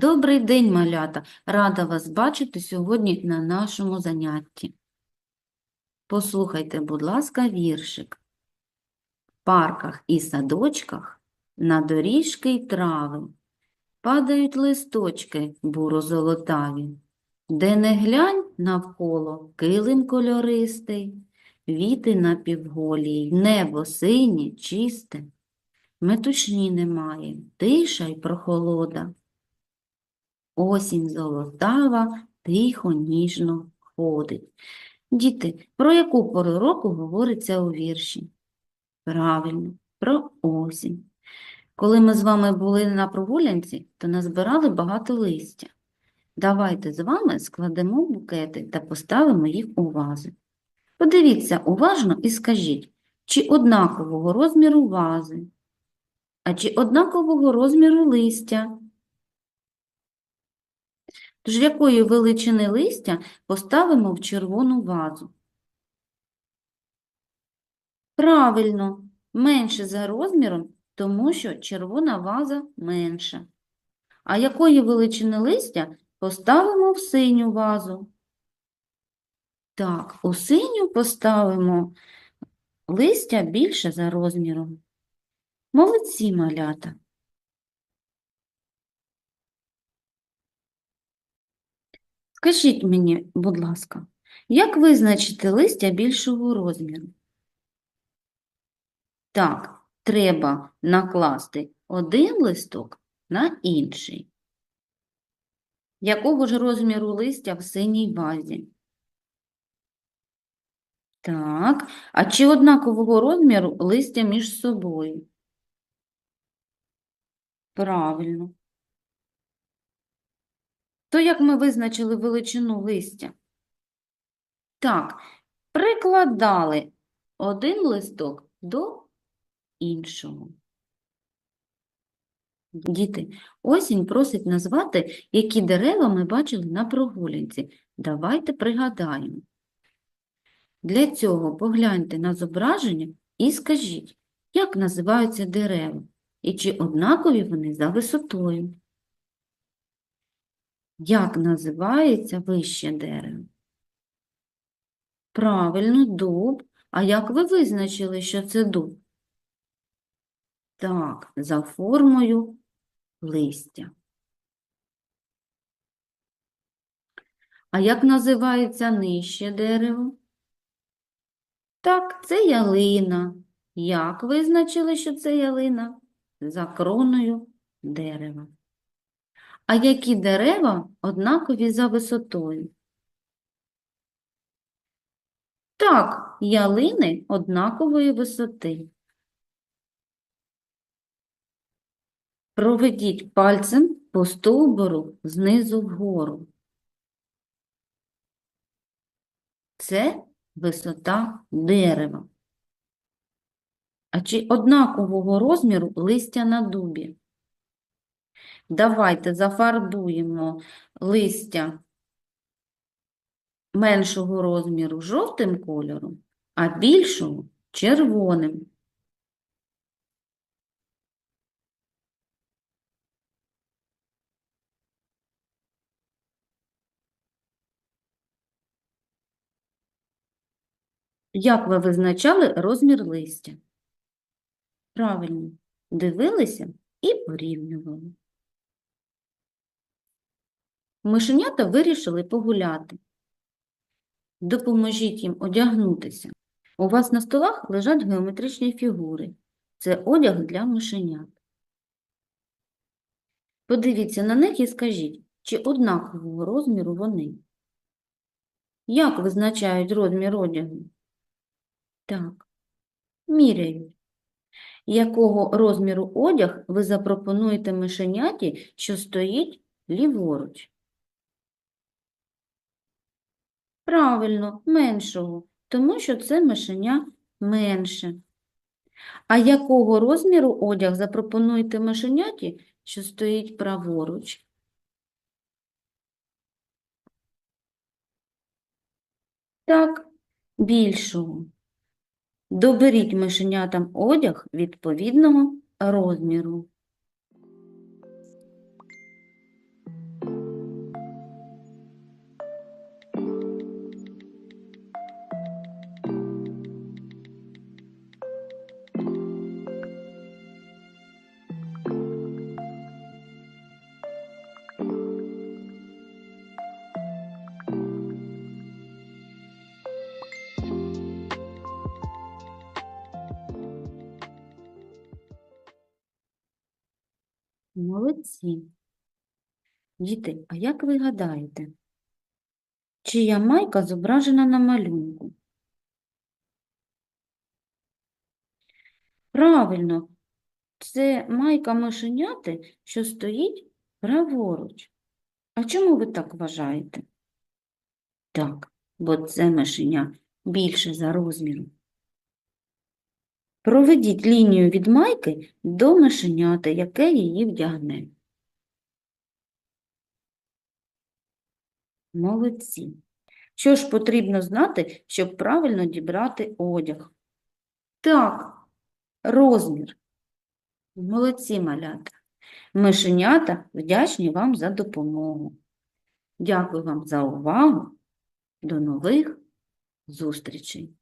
Добрий день, малята! Рада вас бачити сьогодні на нашому занятті. Послухайте, будь ласка, віршик. В парках і садочках на доріжки й трави падають листочки буро-золотаві. Де не глянь навколо килим кольористий, віти напівголі, й небо синє, чисте. Метушні немає, тиша й прохолода. Осінь золотава тихо, ніжно ходить. Діти, про яку пору року говориться у вірші? Правильно, про осінь. Коли ми з вами були на прогулянці, то назбирали багато листя. Давайте з вами складемо букети та поставимо їх у вази. Подивіться уважно і скажіть, чи однакового розміру вази, а чи однакового розміру листя? Тож якої величини листя поставимо в червону вазу? Правильно, менше за розміром, тому що червона ваза менша. А якої величини листя поставимо в синю вазу? Так, у синю поставимо листя більше за розміром. Молодці, малята. Скажіть мені, будь ласка, як визначити листя більшого розміру? Так, треба накласти один листок на інший. Якого ж розміру листя в синій вазі? Так, а чи однакового розміру листя між собою? Правильно. То як ми визначили величину листя? Так, прикладали один листок до іншого. Діти, осінь просить назвати, які дерева ми бачили на прогулянці. Давайте пригадаємо. Для цього погляньте на зображення і скажіть, як називаються дерева і чи однакові вони за висотою. Як називається вище дерево? Правильно, дуб. А як ви визначили, що це дуб? Так, за формою листя. А як називається нижче дерево? Так, це ялина. Як визначили, що це ялина? За кроною дерева. А які дерева однакові за висотою? Так, ялини однакової висоти. Проведіть пальцем по стовбуру знизу вгору. Це висота дерева. А чи однакового розміру листя на дубі? Давайте зафарбуємо листя меншого розміру жовтим кольором, а більшого червоним. Як ви визначали розмір листя? Правильно, дивилися і порівнювали. Мишенята вирішили погуляти. Допоможіть їм одягнутися. У вас на столах лежать геометричні фігури. Це одяг для мишенят. Подивіться на них і скажіть, чи однакового розміру вони. Як визначають розмір одягу? Так, міряють. Якого розміру одяг ви запропонуєте мишеняті, що стоїть ліворуч? Правильно, меншого, тому що це мишеня менше. А якого розміру одяг запропонуєте мишеняті, що стоїть праворуч? Так, більшого. Доберіть мишенятам одяг відповідного розміру. Молодці. Діти, а як ви гадаєте, чия майка зображена на малюнку? Правильно, це майка мишеняти, що стоїть праворуч. А чому ви так вважаєте? Так, бо це мишеня більше за розміром. Проведіть лінію від майки до мишеняти, яке її вдягне. Молодці. Що ж потрібно знати, щоб правильно дібрати одяг? Так, розмір. Молодці, малята. Мишенята вдячні вам за допомогу. Дякую вам за увагу. До нових зустрічей.